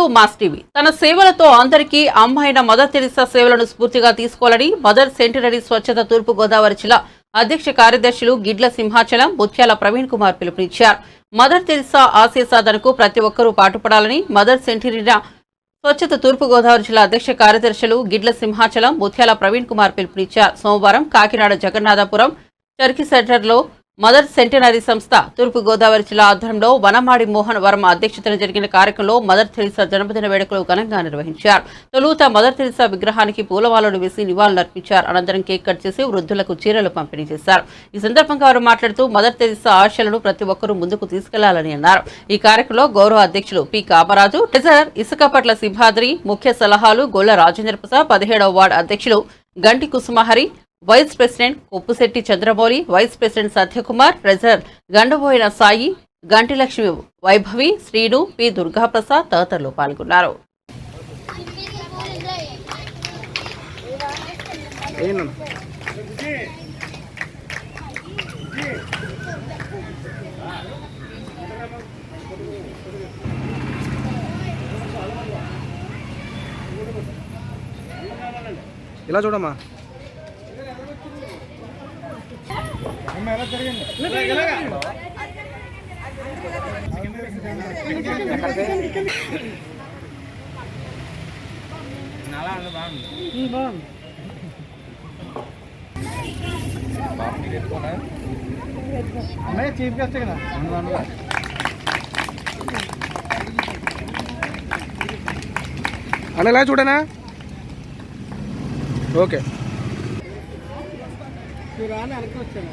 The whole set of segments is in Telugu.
To mass TV. తన సేవలతో అందరికీ అమ్మాయిన మదర్ తెరిసా సేవలను స్ఫూర్తిగా తీసుకోవాలని మదర్ సెంటినరీ స్వచ్ఛత తూర్పు గోదావరి జిల్లా అధ్యక్ష కార్యదర్శులు గిడ్ల సింహాచలం ముత్యాల ప్రవీణ్ కుమార్ పిలుపునిచ్చారు. మదర్ తెరిసా ఆశయ సాధనకు ప్రతి ఒక్కరూ పాటుపడాలని మదర్ సెంటినరీ స్వచ్ఛత తూర్పు గోదావరి జిల్లా అధ్యక్ష కార్యదర్శులు గిడ్ల సింహాచలం ముత్యాల ప్రవీణ్ కుమార్ పిలుపునిచ్చారు. సోమవారం కాకినాడ జగన్నాథపురం టర్కీ సెంటర్లో మదర్ సెంటనరీ సంస్థ తూర్పు గోదావరి జిల్లా ఆధ్వర్యంలో వనమాడి మోహన్ వర్మ అధ్యక్షతన జరిగిన కార్యక్రమంలో మదర్ తెరిసా జన్మదిన వేడుకలు ఘనంగా నిర్వహించారు. తొలుత మదర్ థెరిసా విగ్రహానికి పూలవాలను వేసి నివాళులర్పించారు. అనంతరం కేక్ కట్ చేసి వృద్ధులకు చీరలు పంపిణీ చేశారు. ఈ సందర్భంగా వారు మాట్లాడుతూ మదర్ థెరిసా ఆశలను ప్రతి ఒక్కరూ ముందుకు తీసుకెళ్ళాలని అన్నారు. ఈ కార్యక్రమంలో గౌరవ అధ్యక్షులు పి. కామరాజు ట్రెజరర్ ఇసుకపట్ల సింహాద్రి ముఖ్య సలహాలు గొల్ల రాజేంద్ర ప్రసాద్ పదిహేడవ వార్డు అధ్యక్షులు Ganti Kusumahari vice president Koppusetti Chandramouli vice president Satyakumar treasurer Gandaboina Sai Ganti Lakshmi Vaibhavi Srinu P Durgaprasad తదితరులు పాల్గొన్నారు. ఇలా చూడమ్మా. అన్నయ్య చీఫ్ గెస్ట్ కదా? అన్న ఇలా చూడనా? ఓకే. రాని వెనక్కి వచ్చాను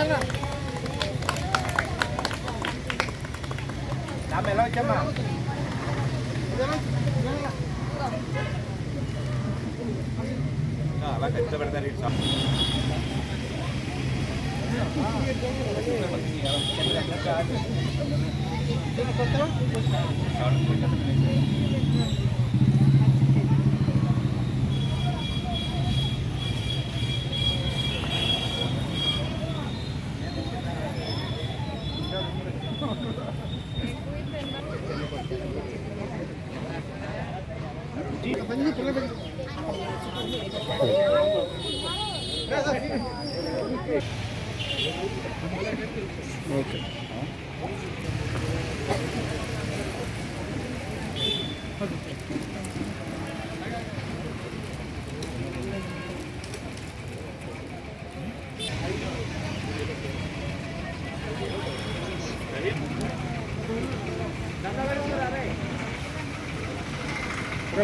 Dámelo. Dámelo, chama. No, va a tener que perder el sábado. ¿Tienes control? Okay రే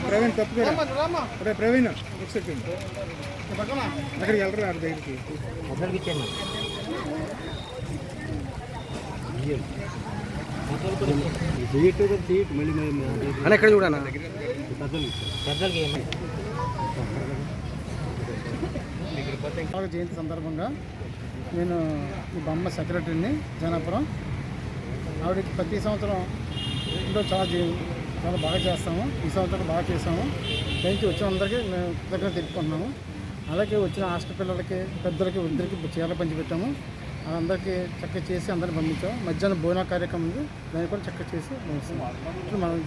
ప్రవీణ్ తప్పుగా రే ప్రవీణ్ ఒక సెకండ్ అక్కడికి వెళ్ళరు ఆడ దగ్గరికి? అని ఎక్కడ చూడనా జయంతి సందర్భంగా నేను ఈ బొమ్మ సెక్రటరీని జనాపురం. ఆవిడకి ప్రతి సంవత్సరం ఇంట్లో చాలా చాలా బాగా చేస్తాము. ఈ సంవత్సరం బాగా చేసాము పైకి వచ్చిన అందరికీ మేము దగ్గర తెలుపుకుంటున్నాము. అలాగే వచ్చిన హాస్టల్ పిల్లలకి పెద్దలకి ఇద్దరికి చీరలు పంచిపెట్టాము. అందరికీ చక్కగా చేసి అందరిని పంపించాము మధ్యాహ్నం భోజన కార్యక్రమం ఉంది. దాన్ని కూడా చక్కగా చేసి మనం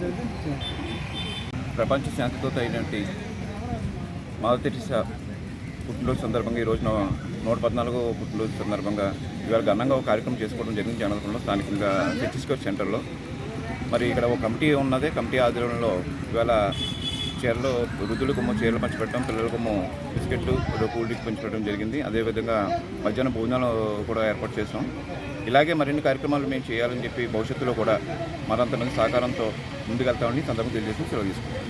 ప్రపంచ శాంతితో అయినటువంటి మదర్ తెరిసా పుట్టినరోజు సందర్భంగా ఈ రోజున నూట పద్నాలుగో పుట్టినరోజు సందర్భంగా ఇవాళ ఘనంగా ఒక కార్యక్రమం చేసుకోవడం జరిగింది. జనరల్లో స్థానికంగా సిటీస్కోర్ సెంటర్లో. మరి ఇక్కడ ఒక కమిటీ ఉన్నది. కమిటీ ఆధ్వర్యంలో ఇవాళ చీరలు వృద్ధులకుమో చీరలు పంచిపెట్టడం పిల్లలకు బిస్కెట్లు కూల్ డ్రింక్ పంచిపెట్టడం జరిగింది. అదేవిధంగా మధ్యాహ్నం భోజనాలు కూడా ఏర్పాటు చేసాం ఇలాగే మరిన్ని కార్యక్రమాలు మేము చేయాలని చెప్పి భవిష్యత్తులో కూడా మరంతమంది సహకారంతో ముందుకెళ్తామని సందర్భం తెలియజేసి సెలవు తీసుకుంటాం